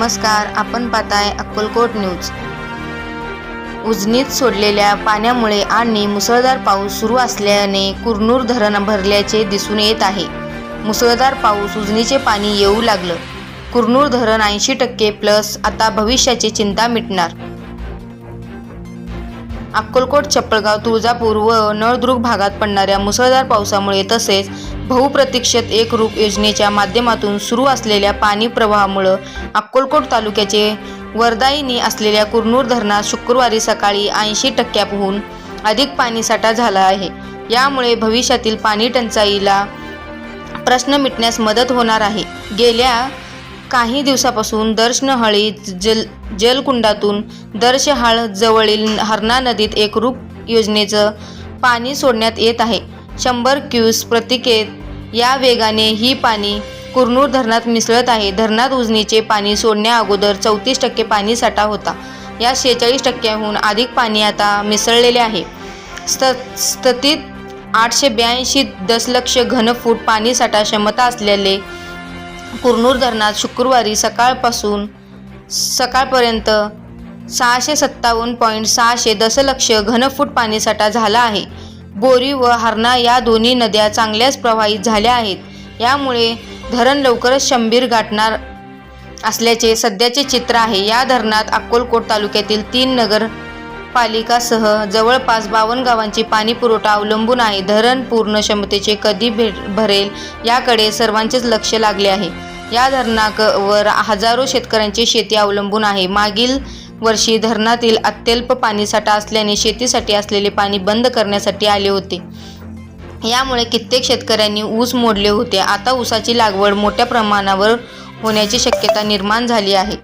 नमस्कार आपण पाहताय अक्कलकोट न्यूज. उजनीत सोडलेल्या पाण्यामुळे आणि मुसळधार पाऊस सुरू असल्याने कुरनूर धरण भरल्याचे दिसून येत आहे. मुसळधार पाऊस उजनीचे पाणी येऊ लागलं. कुरनूर धरण ऐंशी टक्के प्लस आता भविष्याची चिंता मिटणार. अक्कलकोट चप्पळगाव तुळजापूर व नळदुर्ग भागात पडणाऱ्या मुसळधार पावसामुळे तसेच बहुप्रतीक्षित एक रूप योजनेच्या माध्यमातून सुरू असलेल्या पाणी प्रवाहामुळं अक्कलकोट तालुक्याचे वरदायिनी असलेल्या कुरनूर धरणात शुक्रवारी सकाळी ऐंशी टक्क्याहून अधिक पाणीसाठा झाला आहे. यामुळे भविष्यातील पाणी टंचाईला प्रश्न मिटण्यास मदत होणार आहे. गेल्या काही दिवसापासून दर्शनहळी जल जलकुंडातून दर्शहाळ जवळील हरणा नदीत एकरूप योजनेचं पाणी सोडण्यात येत आहे. शंभर क्यूस प्रतिकेत या वेगाने ही पाणी कुरनूर धरणात मिसळत आहे. धरणात उजनीचे पाणी सोडण्या अगोदर चौतीस टक्के पाणी साठा होता. या शेहेचाळीस टक्क्याहून अधिक पाणी आता मिसळलेले आहे. स्त स्थितीत आठशे ब्याऐंशी दशलक्ष घनफूट पाणीसाठा क्षमता असलेले कुरनूर धरणात शुक्रवारी सकाळपासून सकाळपर्यंत सहाशे सत्तावन्न पॉईंट सहाशे दशलक्ष घनफूट पाणीसाठा झाला आहे. बोरी व हरणा या दोन्ही नद्या चांगल्याच प्रवाहित झाल्या आहेत. यामुळे धरण लवकरच शंभीर गाठणार असल्याचे सध्याचे चित्र आहे. या धरणात अक्कोलकोट तालुक्यातील तीन नगर पालिकासह जवळपास बावन्न गावांची पाणी पुरवठा अवलंबून आहे. धरण पूर्ण क्षमतेचे कधी भेट भरेल याकडे सर्वांचेच लक्ष लागले आहे. या धरणावर हजारो शेतकऱ्यांची शेती अवलंबून आहे. मागील वर्षी धरणातील अत्यल्प पाणीसाठा असल्याने शेतीसाठी असलेले पाणी बंद करण्यासाठी आले होते. यामुळे कित्येक शेतकऱ्यांनी ऊस मोडले होते. आता ऊसाची लागवड मोठ्या प्रमाणावर होण्याची शक्यता निर्माण झाली आहे.